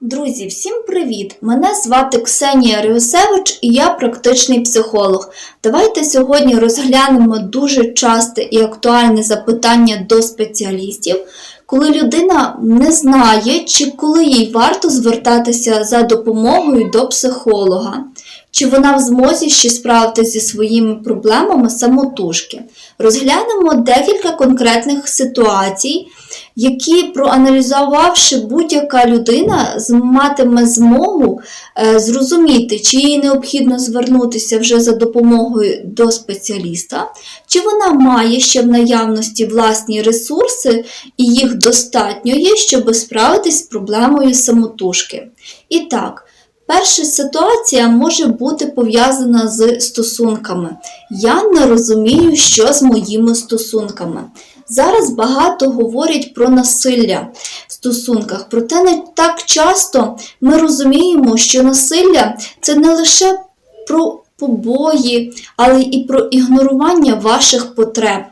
Друзі, всім привіт! Мене звати Ксенія Ріосевич і я практичний психолог. Давайте сьогодні розглянемо дуже часте і актуальне запитання до спеціалістів, коли людина не знає, чи коли їй варто звертатися за допомогою до психолога, чи вона в змозі ще справитися зі своїми проблемами самотужки. Розглянемо декілька конкретних ситуацій, які, проаналізувавши будь-яка людина, матиме змогу е, зрозуміти, чи їй необхідно звернутися вже за допомогою до спеціаліста, чи вона має ще в наявності власні ресурси, і їх достатньо є, щоб справитись з проблемою самотужки. І так, Перша ситуація може бути пов'язана з стосунками. Я не розумію, що з моїми стосунками. Зараз багато говорять про насилля в стосунках, проте не так часто ми розуміємо, що насилля це не лише про побої, але і про ігнорування ваших потреб,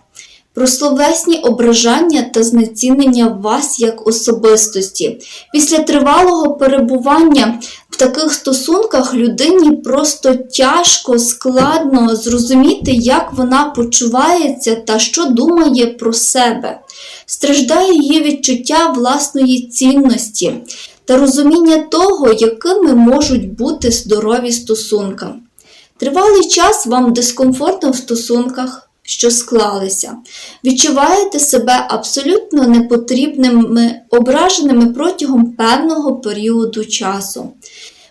про словесні ображання та знецінення вас як особистості. Після тривалого перебування в таких стосунках людині просто тяжко, складно зрозуміти, як вона почувається та що думає про себе. Страждає її відчуття власної цінності та розуміння того, якими можуть бути здорові стосунки. Тривалий час вам дискомфортно в стосунках, що склалися. Відчуваєте себе абсолютно непотрібними, ображеними протягом певного періоду часу.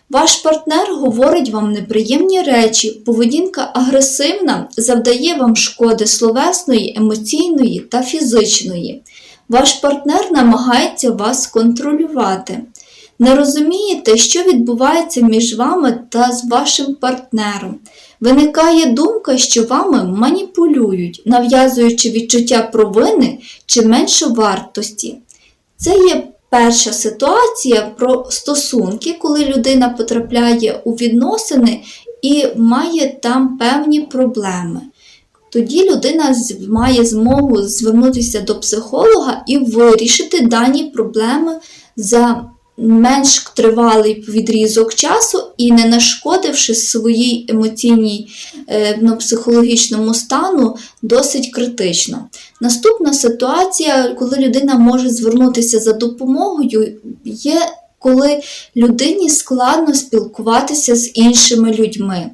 Ваш партнер говорить вам неприємні речі, поведінка агресивна, завдає вам шкоди словесної, емоційної та фізичної. Ваш партнер намагається вас контролювати. Не розумієте, що відбувається між вами та з вашим партнером. Виникає думка, що вами маніпулюють, нав'язуючи відчуття провини чи меншовартості. Це є перша ситуація про стосунки, коли людина потрапляє у відносини і має там певні проблеми. Тоді людина має змогу звернутися до психолога і вирішити дані проблеми за менш тривалий відрізок часу і не нашкодивши своїй емоційній е, ну, психологічному стану досить критично. Наступна ситуація, коли людина може звернутися за допомогою, є коли людині складно спілкуватися з іншими людьми.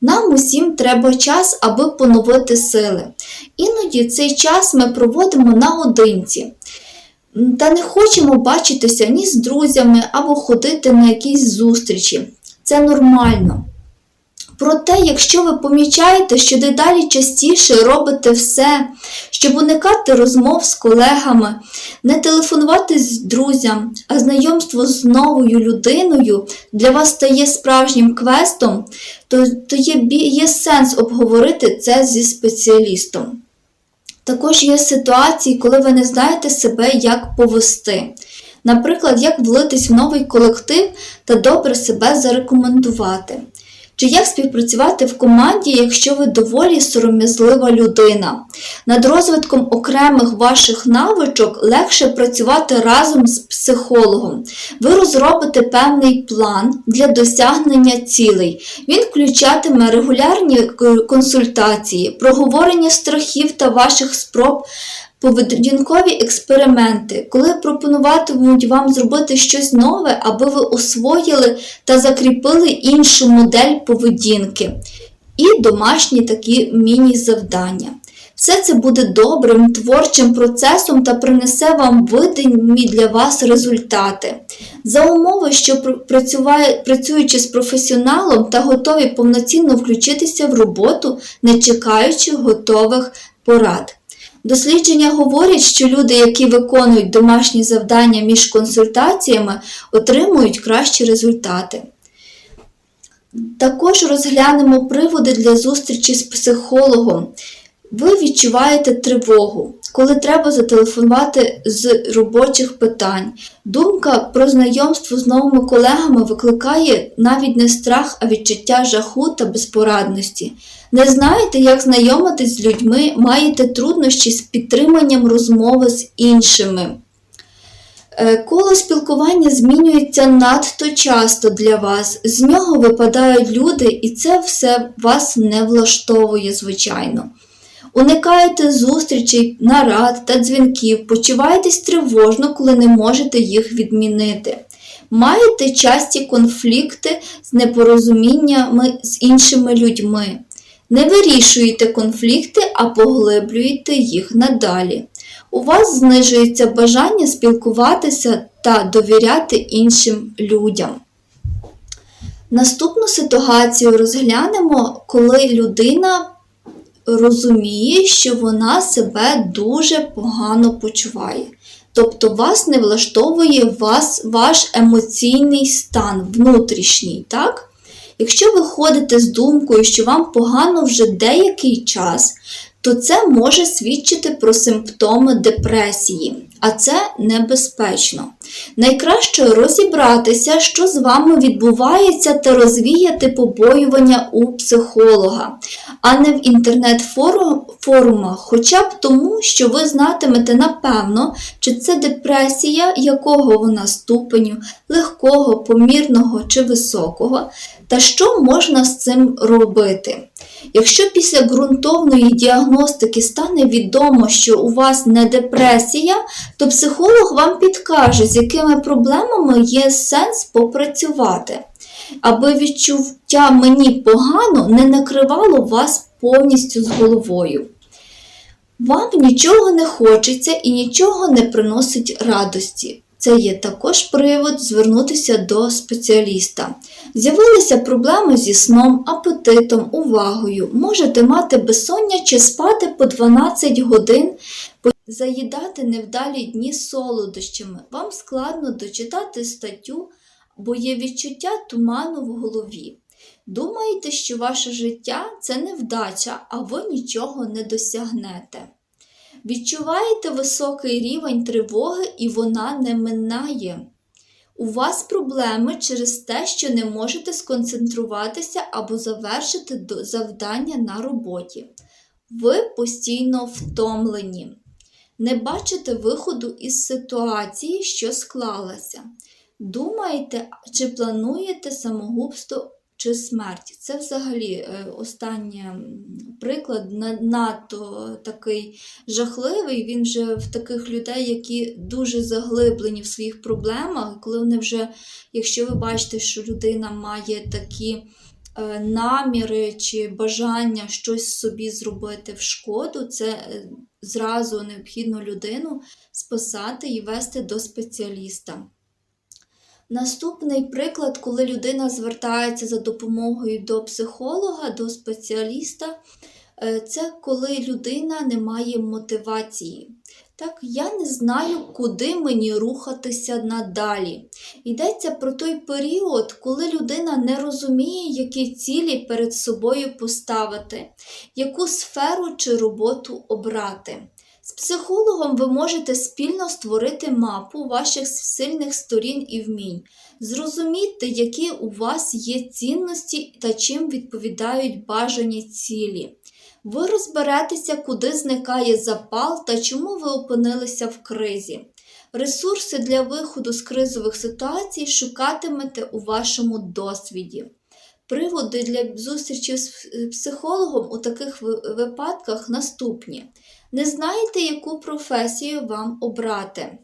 Нам усім треба час, аби поновити сили. Іноді цей час ми проводимо наодинці. Та не хочемо бачитися ні з друзями або ходити на якісь зустрічі. Це нормально. Проте, якщо ви помічаєте, що дедалі частіше робите все, щоб уникати розмов з колегами, не телефонувати з друзям, а знайомство з новою людиною для вас стає справжнім квестом, то, то є, є сенс обговорити це зі спеціалістом. Також є ситуації, коли ви не знаєте себе, як повести. Наприклад, як влитись в новий колектив та добре себе зарекомендувати. Чи як співпрацювати в команді, якщо ви доволі сором'язлива людина? Над розвитком окремих ваших навичок легше працювати разом з психологом. Ви розробите певний план для досягнення цілей. Він включатиме регулярні консультації, проговорення страхів та ваших спроб поведінкові експерименти, коли пропонуватимуть вам зробити щось нове, аби ви освоїли та закріпили іншу модель поведінки, і домашні такі міні-завдання. Все це буде добрим творчим процесом та принесе вам видимі для вас результати. За умови, що працюючи з професіоналом та готові повноцінно включитися в роботу, не чекаючи готових порад. Дослідження говорять, що люди, які виконують домашні завдання між консультаціями, отримують кращі результати. Також розглянемо приводи для зустрічі з психологом. Ви відчуваєте тривогу, коли треба зателефонувати з робочих питань. Думка про знайомство з новими колегами викликає навіть не страх, а відчуття жаху та безпорадності. Не знаєте, як знайомитись з людьми, маєте труднощі з підтриманням розмови з іншими. Е, Коло спілкування змінюється надто часто для вас. З нього випадають люди, і це все вас не влаштовує, звичайно. Уникаєте зустрічей, нарад та дзвінків, почуваєтесь тривожно, коли не можете їх відмінити. Маєте часті конфлікти з непорозуміннями з іншими людьми. Не вирішуєте конфлікти, а поглиблюєте їх надалі. У вас знижується бажання спілкуватися та довіряти іншим людям. Наступну ситуацію розглянемо, коли людина розуміє, що вона себе дуже погано почуває. Тобто вас не влаштовує вас, ваш емоційний стан внутрішній, так? Якщо ви ходите з думкою, що вам погано вже деякий час, то це може свідчити про симптоми депресії, а це небезпечно. Найкраще розібратися, що з вами відбувається, та розвіяти побоювання у психолога, а не в інтернет-форумах, хоча б тому, що ви знатимете напевно, чи це депресія, якого вона ступеню, легкого, помірного чи високого, та що можна з цим робити. Якщо після ґрунтовної діагностики стане відомо, що у вас не депресія, то психолог вам підкаже, з якими проблемами є сенс попрацювати, аби відчуття мені погано не накривало вас повністю з головою. Вам нічого не хочеться і нічого не приносить радості. Це є також привод звернутися до спеціаліста. З'явилися проблеми зі сном, апетитом, увагою. Можете мати безсоння чи спати по 12 годин, заїдати невдалі дні солодощами. Вам складно дочитати статтю, бо є відчуття туману в голові. Думаєте, що ваше життя це невдача, а ви нічого не досягнете. Відчуваєте високий рівень тривоги і вона не минає. У вас проблеми через те, що не можете сконцентруватися або завершити завдання на роботі. Ви постійно втомлені. Не бачите виходу із ситуації, що склалася. Думаєте, чи плануєте самогубство чи смерть. Це взагалі е, останній приклад надто такий жахливий. Він вже в таких людей, які дуже заглиблені в своїх проблемах, коли вони вже, якщо ви бачите, що людина має такі. Е, наміри чи бажання щось собі зробити в шкоду, це е, зразу необхідно людину спасати і вести до спеціаліста. Наступний приклад, коли людина звертається за допомогою до психолога, до спеціаліста, е, це коли людина не має мотивації. Так, я не знаю, куди мені рухатися надалі. Йдеться про той період, коли людина не розуміє, які цілі перед собою поставити, яку сферу чи роботу обрати. З психологом ви можете спільно створити мапу ваших сильних сторін і вмінь, зрозуміти, які у вас є цінності та чим відповідають бажані цілі. Ви розберетеся, куди зникає запал та чому ви опинилися в кризі. Ресурси для виходу з кризових ситуацій шукатимете у вашому досвіді. Приводи для зустрічі з психологом у таких випадках наступні. Не знаєте, яку професію вам обрати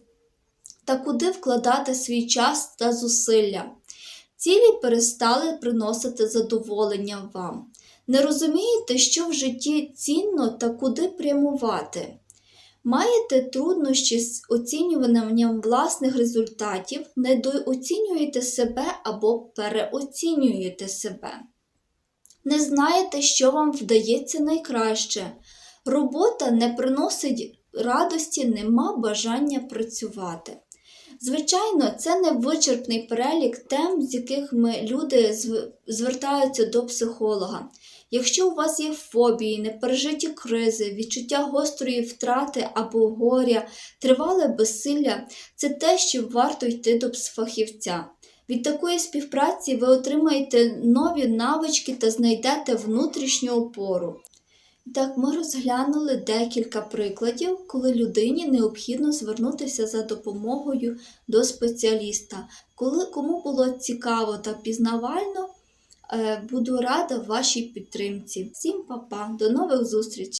та куди вкладати свій час та зусилля. Цілі перестали приносити задоволення вам. Не розумієте, що в житті цінно та куди прямувати. Маєте труднощі з оцінюванням власних результатів, недооцінюєте себе або переоцінюєте себе. Не знаєте, що вам вдається найкраще. Робота не приносить радості, нема бажання працювати. Звичайно, це не вичерпний перелік тем, з яких ми люди звертаються до психолога. Якщо у вас є фобії, непережиті кризи, відчуття гострої втрати або горя, тривале безсилля це те, що варто йти до фахівця. Від такої співпраці ви отримаєте нові навички та знайдете внутрішню опору. Так, ми розглянули декілька прикладів, коли людині необхідно звернутися за допомогою до спеціаліста. Коли кому було цікаво та пізнавально, буду рада вашій підтримці. Всім па-па, до нових зустрічей!